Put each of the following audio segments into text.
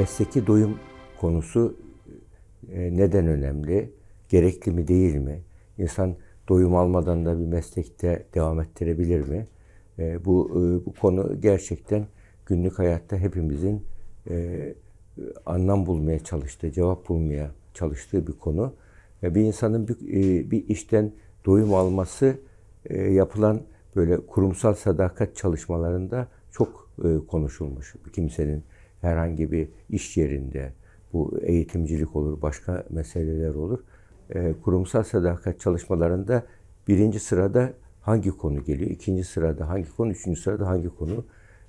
mesleki doyum konusu e, neden önemli? Gerekli mi değil mi? İnsan doyum almadan da bir meslekte devam ettirebilir mi? E, bu e, bu konu gerçekten günlük hayatta hepimizin anlam bulmaya çalıştığı, cevap bulmaya çalıştığı bir konu. Bir insanın bir, bir işten doyum alması yapılan böyle kurumsal sadakat çalışmalarında çok konuşulmuş. Kimsenin herhangi bir iş yerinde, bu eğitimcilik olur, başka meseleler olur. E, kurumsal sadakat çalışmalarında birinci sırada hangi konu geliyor, ikinci sırada hangi konu, üçüncü sırada hangi konu.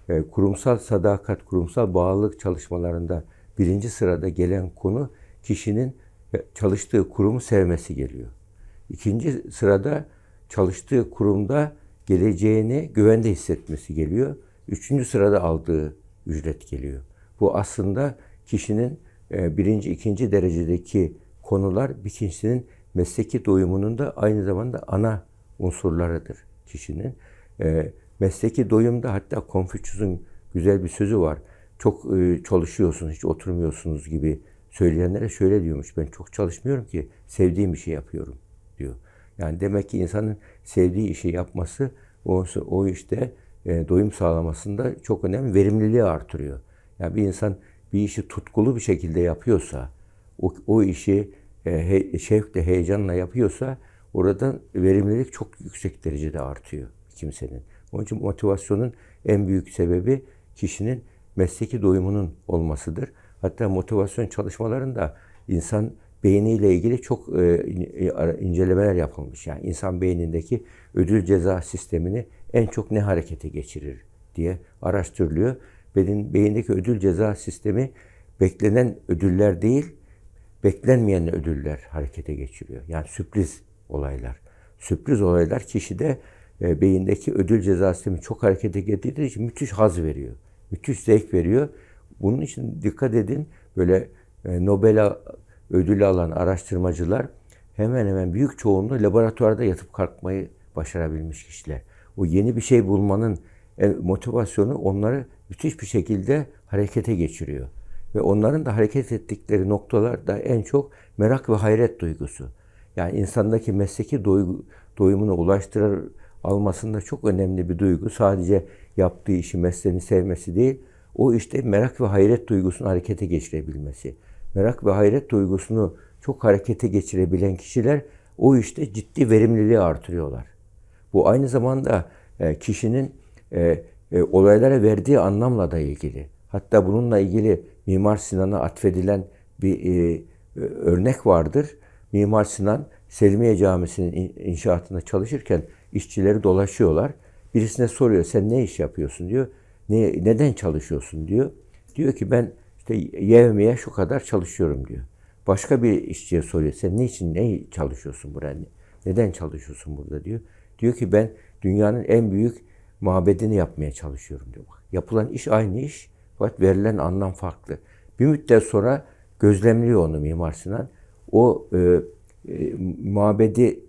E, kurumsal sadakat, kurumsal bağlılık çalışmalarında birinci sırada gelen konu kişinin çalıştığı kurumu sevmesi geliyor. İkinci sırada çalıştığı kurumda geleceğini güvende hissetmesi geliyor. Üçüncü sırada aldığı ücret geliyor. Bu aslında kişinin e, birinci, ikinci derecedeki konular bir kişinin mesleki doyumunun da aynı zamanda ana unsurlarıdır kişinin. E, mesleki doyumda hatta Konfüçyüs'ün güzel bir sözü var. Çok e, çalışıyorsunuz, hiç oturmuyorsunuz gibi söyleyenlere şöyle diyormuş. Ben çok çalışmıyorum ki sevdiğim işi yapıyorum diyor. Yani demek ki insanın sevdiği işi yapması o, o işte e, doyum sağlamasında çok önemli. Verimliliği artırıyor. Yani bir insan bir işi tutkulu bir şekilde yapıyorsa, o, o işi e, he, şevkle, heyecanla yapıyorsa oradan verimlilik çok yüksek derecede artıyor kimsenin. Onun için motivasyonun en büyük sebebi kişinin mesleki doyumunun olmasıdır. Hatta motivasyon çalışmalarında insan beyniyle ilgili çok e, incelemeler yapılmış. Yani insan beynindeki ödül ceza sistemini en çok ne harekete geçirir diye araştırılıyor. Beyin, beyindeki ödül ceza sistemi beklenen ödüller değil, beklenmeyen ödüller harekete geçiriyor. Yani sürpriz olaylar. Sürpriz olaylar kişide e, beyindeki ödül ceza sistemi çok harekete getirdiği için müthiş haz veriyor. Müthiş zevk veriyor. Bunun için dikkat edin böyle e, Nobel ödülü alan araştırmacılar hemen hemen büyük çoğunluğu laboratuvarda yatıp kalkmayı başarabilmiş kişiler. O yeni bir şey bulmanın motivasyonu onları müthiş bir şekilde harekete geçiriyor. Ve onların da hareket ettikleri noktalar da en çok merak ve hayret duygusu. Yani insandaki mesleki duygu, doyumuna ulaştırır almasında çok önemli bir duygu. Sadece yaptığı işi, mesleğini sevmesi değil, o işte merak ve hayret duygusunu harekete geçirebilmesi. Merak ve hayret duygusunu çok harekete geçirebilen kişiler o işte ciddi verimliliği artırıyorlar. Bu aynı zamanda e, kişinin e, e, olaylara verdiği anlamla da ilgili. Hatta bununla ilgili Mimar Sinan'a atfedilen bir örnek vardır. Mimar Sinan Selimiye Camisi'nin inşaatında çalışırken işçileri dolaşıyorlar. Birisine soruyor sen ne iş yapıyorsun diyor. Ne, neden çalışıyorsun diyor. Diyor ki ben işte yevmiye şu kadar çalışıyorum diyor. Başka bir işçiye soruyor sen ne için ne çalışıyorsun burada? Neden çalışıyorsun burada diyor. Diyor ki ben dünyanın en büyük mabedini yapmaya çalışıyorum diyor. Bak, yapılan iş aynı iş fakat verilen anlam farklı. Bir müddet sonra gözlemliyor onu Mimar Sinan. O e, e, mabedi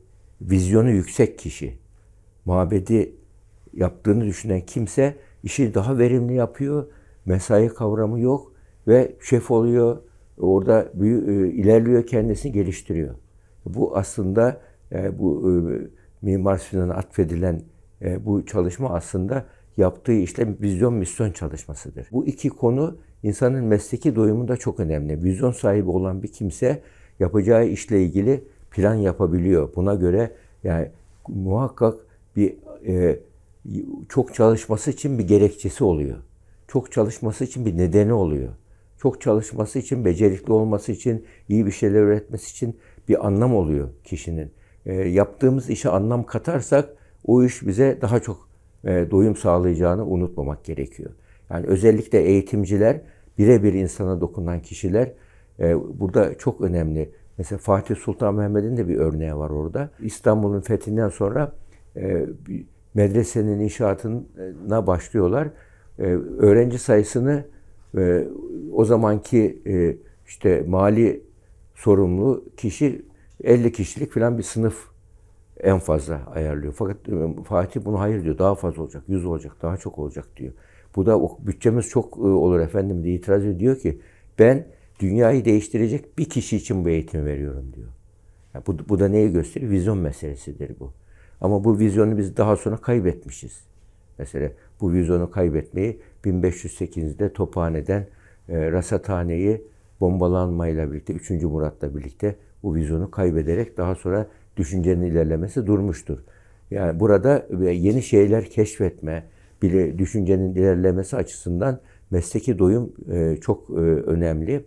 vizyonu yüksek kişi, mabedi yaptığını düşünen kimse işi daha verimli yapıyor. Mesai kavramı yok ve şef oluyor. Orada büyü, e, ilerliyor kendisini geliştiriyor. Bu aslında e, bu e, Mimar Sinan'a atfedilen e, bu çalışma aslında yaptığı işlem vizyon misyon çalışmasıdır. Bu iki konu insanın mesleki doyumunda çok önemli. Vizyon sahibi olan bir kimse yapacağı işle ilgili plan yapabiliyor. Buna göre yani muhakkak bir e, çok çalışması için bir gerekçesi oluyor. Çok çalışması için bir nedeni oluyor. Çok çalışması için, becerikli olması için, iyi bir şeyler üretmesi için bir anlam oluyor kişinin. E, yaptığımız işe anlam katarsak o iş bize daha çok e, doyum sağlayacağını unutmamak gerekiyor. Yani özellikle eğitimciler, birebir insana dokunan kişiler e, burada çok önemli. Mesela Fatih Sultan Mehmet'in de bir örneği var orada. İstanbul'un fethinden sonra e, medresenin inşaatına başlıyorlar. Öğrenci sayısını o zamanki işte mali sorumlu kişi 50 kişilik falan bir sınıf en fazla ayarlıyor. Fakat e, Fatih bunu hayır diyor. Daha fazla olacak, 100 olacak, daha çok olacak diyor. Bu da bütçemiz çok e, olur efendim diye itiraz ediyor ki Ben dünyayı değiştirecek bir kişi için bu eğitimi veriyorum diyor. Ya bu, bu da neyi gösteriyor? Vizyon meselesidir bu. Ama bu vizyonu biz daha sonra kaybetmişiz. Mesela bu vizyonu kaybetmeyi 1508'de Tophane'den e, Rasathane'yi bombalanmayla birlikte 3. Murat'la birlikte bu vizyonu kaybederek daha sonra düşüncenin ilerlemesi durmuştur. Yani burada yeni şeyler keşfetme, bile düşüncenin ilerlemesi açısından mesleki doyum e, çok e, önemli.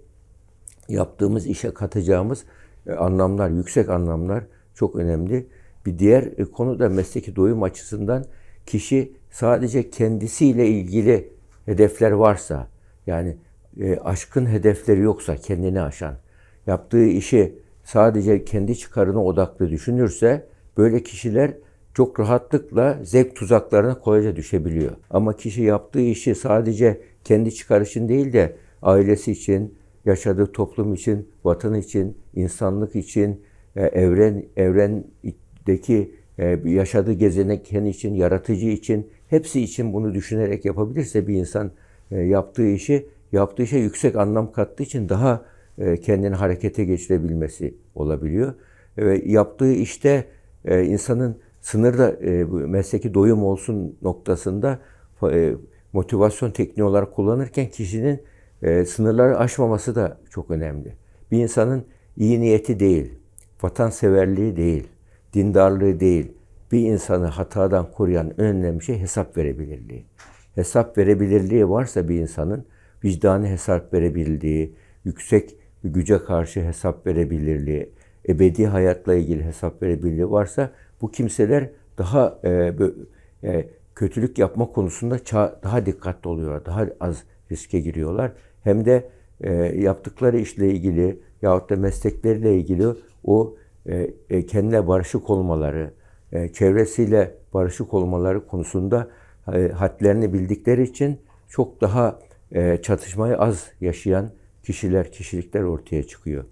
Yaptığımız işe katacağımız e, anlamlar, yüksek anlamlar çok önemli. Bir diğer konu da mesleki doyum açısından kişi sadece kendisiyle ilgili hedefler varsa, yani aşkın hedefleri yoksa kendini aşan, yaptığı işi sadece kendi çıkarına odaklı düşünürse böyle kişiler çok rahatlıkla zevk tuzaklarına kolayca düşebiliyor. Ama kişi yaptığı işi sadece kendi çıkar için değil de ailesi için, yaşadığı toplum için, vatan için, insanlık için, e, evren evrendeki e, yaşadığı gezegen için, yaratıcı için, hepsi için bunu düşünerek yapabilirse bir insan e, yaptığı işi, yaptığı işe yüksek anlam kattığı için daha kendini harekete geçirebilmesi olabiliyor. Ve yaptığı işte insanın sınırda mesleki doyum olsun noktasında motivasyon tekniği olarak kullanırken kişinin sınırları aşmaması da çok önemli. Bir insanın iyi niyeti değil, vatanseverliği değil, dindarlığı değil, bir insanı hatadan koruyan önemli şey hesap verebilirliği. Hesap verebilirliği varsa bir insanın vicdanı hesap verebildiği, yüksek güce karşı hesap verebilirliği, ebedi hayatla ilgili hesap verebilirliği varsa bu kimseler daha e, e, kötülük yapma konusunda daha dikkatli oluyorlar, daha az riske giriyorlar. Hem de e, yaptıkları işle ilgili yahut da meslekleriyle ilgili o e, e, kendine barışık olmaları, e, çevresiyle barışık olmaları konusunda e, hadlerini bildikleri için çok daha e, çatışmayı az yaşayan kişiler, kişilikler ortaya çıkıyor.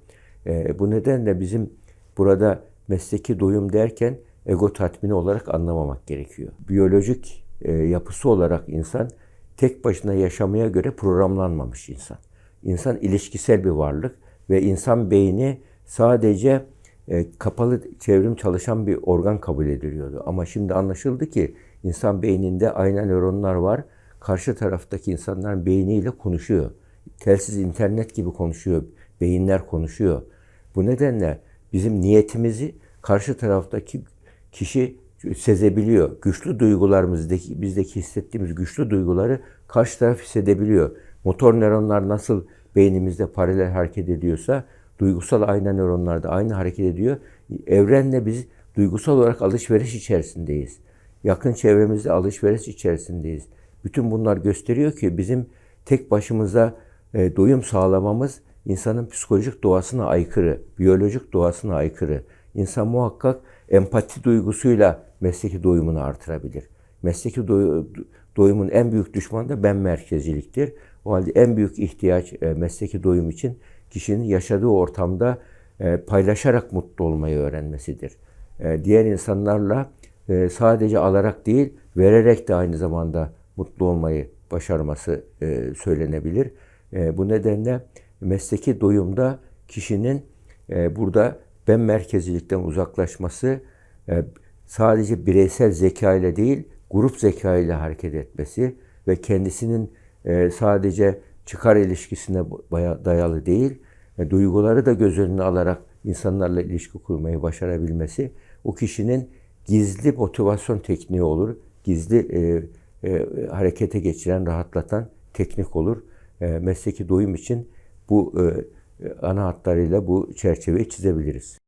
E, bu nedenle bizim burada mesleki doyum derken ego tatmini olarak anlamamak gerekiyor. Biyolojik e, yapısı olarak insan tek başına yaşamaya göre programlanmamış insan. İnsan ilişkisel bir varlık ve insan beyni sadece e, kapalı çevrim çalışan bir organ kabul ediliyordu. Ama şimdi anlaşıldı ki insan beyninde ayna nöronlar var. Karşı taraftaki insanların beyniyle konuşuyor. Telsiz internet gibi konuşuyor. Beyinler konuşuyor. Bu nedenle bizim niyetimizi karşı taraftaki kişi sezebiliyor. Güçlü duygularımızdaki, bizdeki hissettiğimiz güçlü duyguları karşı taraf hissedebiliyor. Motor nöronlar nasıl beynimizde paralel hareket ediyorsa duygusal ayna nöronlar da aynı hareket ediyor. Evrenle biz duygusal olarak alışveriş içerisindeyiz. Yakın çevremizde alışveriş içerisindeyiz. Bütün bunlar gösteriyor ki bizim tek başımıza e, doyum sağlamamız insanın psikolojik doğasına aykırı, biyolojik doğasına aykırı. İnsan muhakkak empati duygusuyla mesleki doyumunu artırabilir. Mesleki doy doyumun en büyük düşmanı da ben merkezciliktir. O halde en büyük ihtiyaç e, mesleki doyum için kişinin yaşadığı ortamda e, paylaşarak mutlu olmayı öğrenmesidir. E, diğer insanlarla e, sadece alarak değil, vererek de aynı zamanda mutlu olmayı başarması e, söylenebilir. E, bu nedenle mesleki doyumda kişinin e, burada ben merkezilikten uzaklaşması e, sadece bireysel zeka ile değil, grup zeka ile hareket etmesi ve kendisinin sadece çıkar ilişkisine dayalı değil, duyguları da göz önüne alarak insanlarla ilişki kurmayı başarabilmesi o kişinin gizli motivasyon tekniği olur. Gizli e, e, harekete geçiren, rahatlatan teknik olur. E, mesleki doyum için bu e, ana hatlarıyla bu çerçeveyi çizebiliriz.